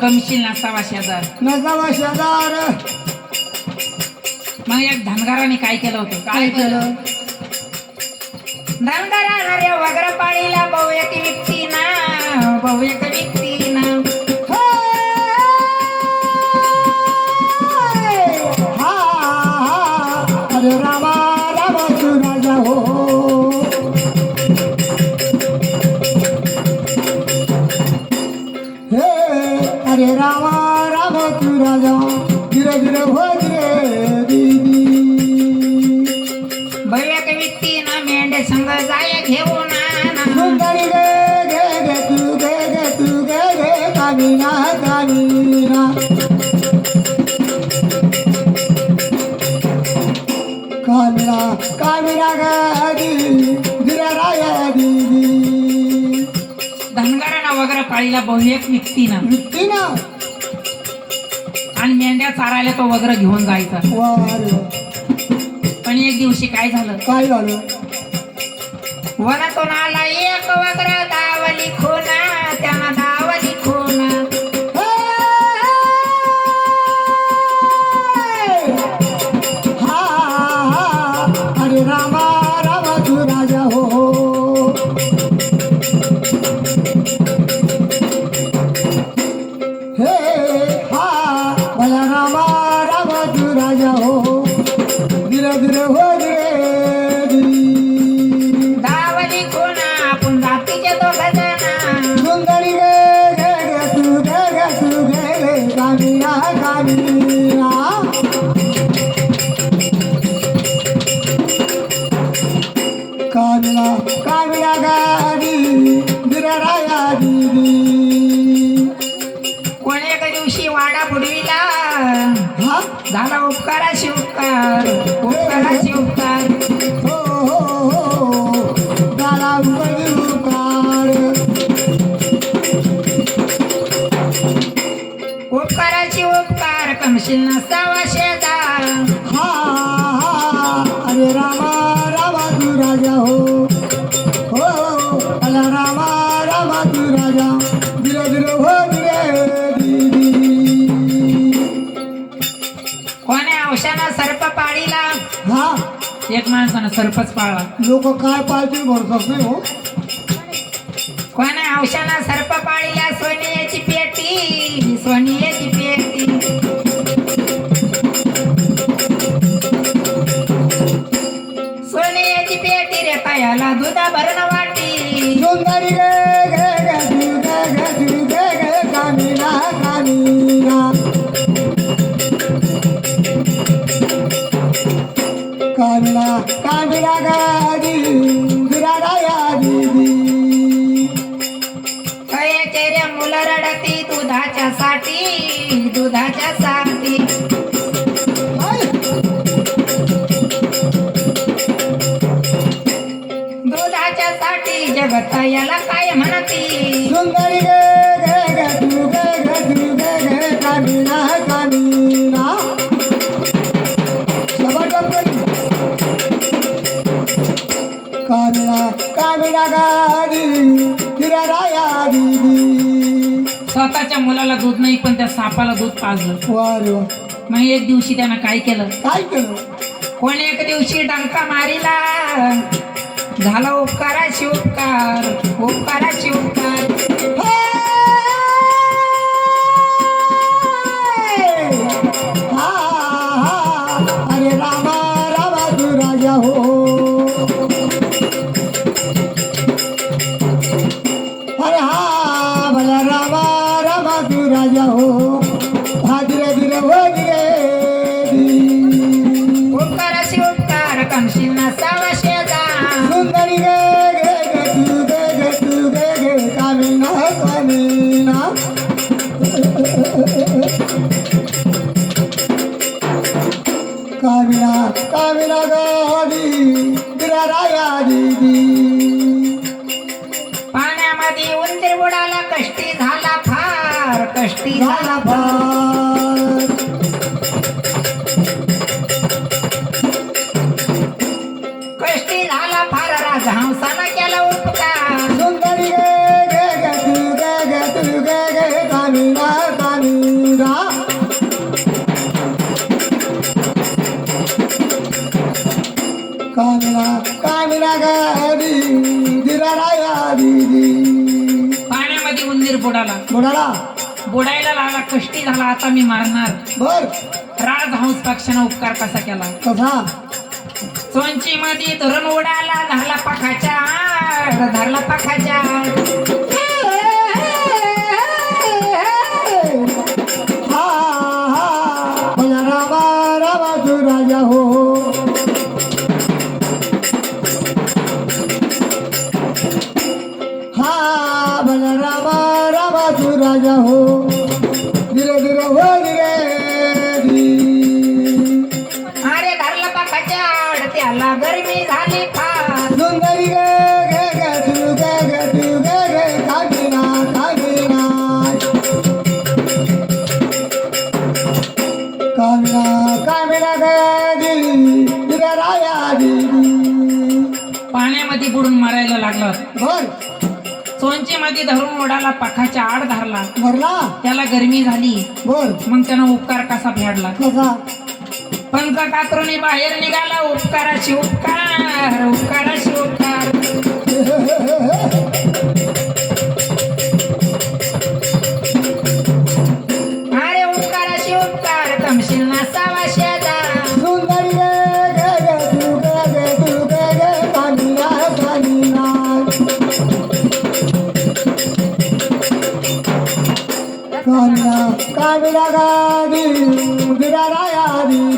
कमशील ना सव्वाशे हजार नसावा शेजार. मग एक धनगाराने काय केलं होतं? काय केलं? धनगारा रे वगैरे पाळीला भाऊ एक व्यक्ती ना भाऊ एक व्यक्ती ना मेंढे संग जाय घेऊन सुंदरी गे गे गे तू गे गे तू गे गे कामिना कामिना कामिना कामिना गादी गिरा राया दीदी धनगाराना वगैरे पाळीला भाऊ एक व्यक्ती ना. मिट्टी ना. आणि मेंढ्या चारायला तो वगैरे घेऊन जायचा. पण एक दिवशी काय झालं? काय झालं? वनातून आला एक वगैरे दावली खोना. दीदी कोण एक दिवशी वाडा बुडविला? हा? झाला उपकाराशी उपकार. उपकाराशी उपकार. हो हो हो. उकार उपकाराची उपकार कमशील नसावा शेजार. हा हा. अरे रामा औषधानं सर्प पाळीला. हा? एक माणसानं सर्पच पाळला. लोक काय पाळतील भरतात नाही हो. कोण्या औषधानं सर्प पाळीला? सोनियाची पेटी. सोनियाची कयाचे मुलं रडती दुधाच्या साठी दुधाच्या साठी. दुधाच्या साठी जगत याला काय म्हणती? सुंदरी गे गे गे तू गे कामिना कामिना गादी बिराया दीदी. स्वतःच्या मुलाला दूध नाही पण त्या सापाला दूध पाजलं. वारे वा. मग एक दिवशी त्यानं काय केलं? काय केलं? कोणी एक दिवशी डंका मारिला. झाला उपकाराची उपकार उपकाराची उपकार. हा! पाण्यामध्ये उंदीर बुडाला कष्टी झाला फार कष्टी झाला झाला फार. कामिनागारी दिरारायारी पाण्यामध्ये उंदीर बुडाला. बुडाला? बुडायला लागला कष्टी झाला आता मी मारणार. बर. राज हंस पक्षानं उपकार कसा केला? कसा? सोनची मध्ये धरण उडाला धरला पाखाच्या आड, धरला पाखाच्या आड. हा हा. रामा रामा तू राजा हो. अरे धरला पाखाच्या आड, त्याला गरमी झाली फार. सुंदरी कामिना कामिना गे दिली दिल्या राया पाण्यामध्ये बुडून मारायला लागला. बर सोंची मध्ये धरून उडाला पाखाच्या आड धरला. भरला त्याला गरमी झाली. बर. मग त्यानं उपकार कसा फेडला? कसा? पंख कातरुणी बाहेर निघाला उपकाराशी उपकार उपकाराशी उपकार. कामिना कामिना